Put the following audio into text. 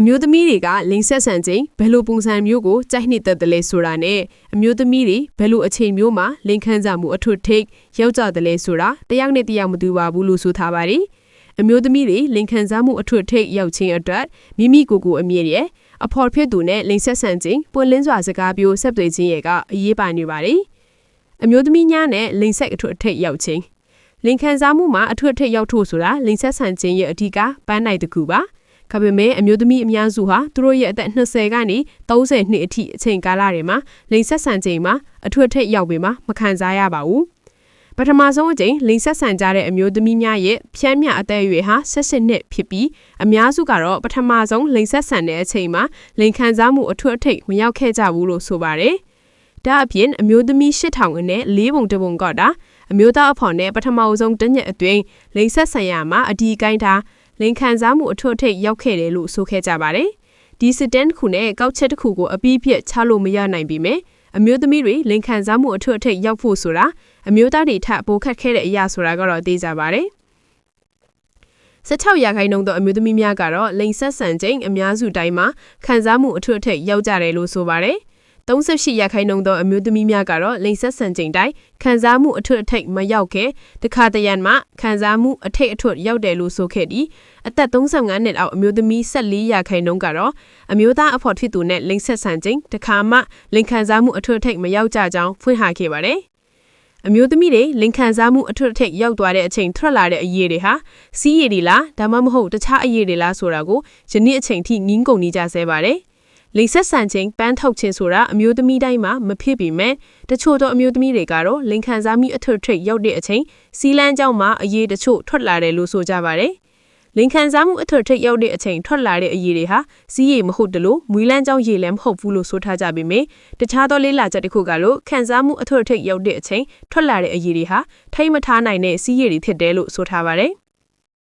အမျိုးသမီးတွေကလိန်ဆက်ဆန်ခြင်းဘယ်လိုပုံစံမျိုးကိုကြိုက်နှစ်သက်တယ်လဲဆိုတာနဲ့အမျိုးသမီးတွေဘယ်လိုအချိန်မျိုးမှာလိန်ခမ်းကြမှုအထွတ်ထိပ်ရောက်ကြတယ်လဲဆိုတာတယောက်နဲ့တယောက်မတူပါဘူးလို့ဆိုထားပါတယ်အမျိုးသမီးတွေလိန်ခံစားမှုအထွတ်ထိပ်ရောက်ခြင်းအတွက်မိမိကိုယ်ကိုယ်အမြင့်ရဲ့အဖော်ဖြစ်သူနဲ့လိန်ဆက်ဆန်ခြင်းပွင့်လင်းစွာစကားပြောဆက်သွယ်ခြင်းရဲ့ကအရေးပါနေပါတယ်အမျိုးသမီးများနဲ့လိန်ဆက်အထွတ်ထိပ်ရောက်ခြင်းလင်ခံစားမှုမှာအထွတ်ထိပ်ရောက်ဖို့ဆိုတာလင်ဆက်ဆန်ခြင်းရဲ့အဓိကပန်းနိုင်တစ်ခုပါ။ ဒါပေမဲ့အမျိုးသမီးအများစုဟာသူတို့ရဲ့အသက်20ကနေ30နှစ်အထိအချိန်ကာလတွေမှာလိင်ဆက်ဆန်ခြင်းမှာအထွတ်ထိပ်ရောက်ပေမှာမခံစားရပါဘူး။ပထမဆုံးအကြိမ်လိင်ဆက်ဆန်ကြတဲ့အမျိုးသမီးများရဲ့ဖြန်းမြအသက်အရွယ်ဟာ18နှစ်ဖြစ်ပြီးအများစုကတော့ပထမဆုံးလိင်ဆက်ဆန်တဲ့အချိန်မှာလိင်ခံစားမှုအထွတ်ထိပ်မရောက်ခဲ့ကြဘူးလို့ဆိုပါတယ်။ဒါအပြင်အမျိုးသမီး8000နဲ့၄ပုံတပုံကတာအမျိုးသားအဖော်နဲ့ပထမအဆုံးတညက်အတွင်းလိန်ဆက်ဆံရမှာအဒီကိုင်းထား လိန်ခံစားမှုအထွတ်အထိပ်ရောက်ခဲ့တယ်လို့ဆိုခဲ့ကြပါတယ်။ဒီစစ်တမ်းတစ်ခုနဲ့ကောက်ချက်တစ်ခုကိုအပြီးပြည့်ချလို့မရနိုင်ပြီမယ်။အမျိုးသမီးတွေလိန်ခံစားမှုအထွတ်အထိပ်ရောက်ဖို့ဆိုတာအမျိုးသားတွေထပ်ပိုခက်ခဲတဲ့အရာဆိုတာကတော့သိကြပါတယ်။16ရာခိုင်နှုန်းသောအမျိုးသမီးများကတော့လိန်ဆက်ဆန်ခြင်းအများစုတိုင်းမှာခံစားမှုအထွတ်အထိပ်ရောက်ကြတယ်လို့ဆိုပါတယ်။ 38ရာခိုင်နှုန်းသောအမျိုးသမီးများကတော့လိင်ဆက်ဆံချိန်တိုင်းခံစားမှုအထွတ်အထိပ်မရောက်ခဲ့တခါတရံမှခံစားမှုအထိတ်အထွတ်ရောက်တယ်လို့ဆိုခဲ့ပြီးအသက်35နှစ်အောက်အမျိုးသမီး14ရာခိုင်နှုန်းကတော့အမျိုးသားအဖော်ဖြစ်သူနဲ့လိင်ဆက်ဆံချိန်တခါမှလိင်ခံစားမှုအထွတ်အထိပ်မရောက်ကြကြောင်းဖွင့်ဟခဲ့ပါတယ်အမျိုးသမီးတွေလင်ခံစားမှုအထွတ်အထိပ်ရောက်သွားတဲ့အချိန်ထွက်လာတဲ့အရေးတွေဟာစီးရည်တွေလားဒါမှမဟုတ်တခြားအရေးတွေလားဆိုတာကိုယနေ့အချိန်ထိငင်းကုန်နေကြဆဲပါတယ်။ လိင်ဆက်ဆန်ခြင်းပန်းထုတ်ခြင်းဆိုတာအမျိုးသမီးတိုင်းမှာမဖြစ်ပေမဲ့တချို့သောအမျိုးသမီးတွေကတော့လိင်ခံစားမှုအထွတ်ထိပ်ရောက်တဲ့အချိန်စီလန်းကြောင်းမှာအရေးတချို့ထွက်လာတယ်လို့ဆိုကြပါတယ်။လင်ခံစားမှုအထွတ်ထိပ်ရောက်တဲ့အချိန်ထွက်လာတဲ့အရေးတွေဟာစီးရည်မဟုတ်တလို့မွေးလန်းကြောင်းရည်လည်းမဟုတ်ဘူးလို့ဆိုထားကြပေမဲ့တခြားသောလေးလာချက်တစ်ခုကလို့ခံစားမှုအထွတ်ထိပ်ရောက်တဲ့အချိန်ထွက်လာတဲ့အရေးတွေဟာထိမ့်မထားနိုင်တဲ့စီးရည်တွေဖြစ်တယ်လို့ဆိုထားပါတယ်။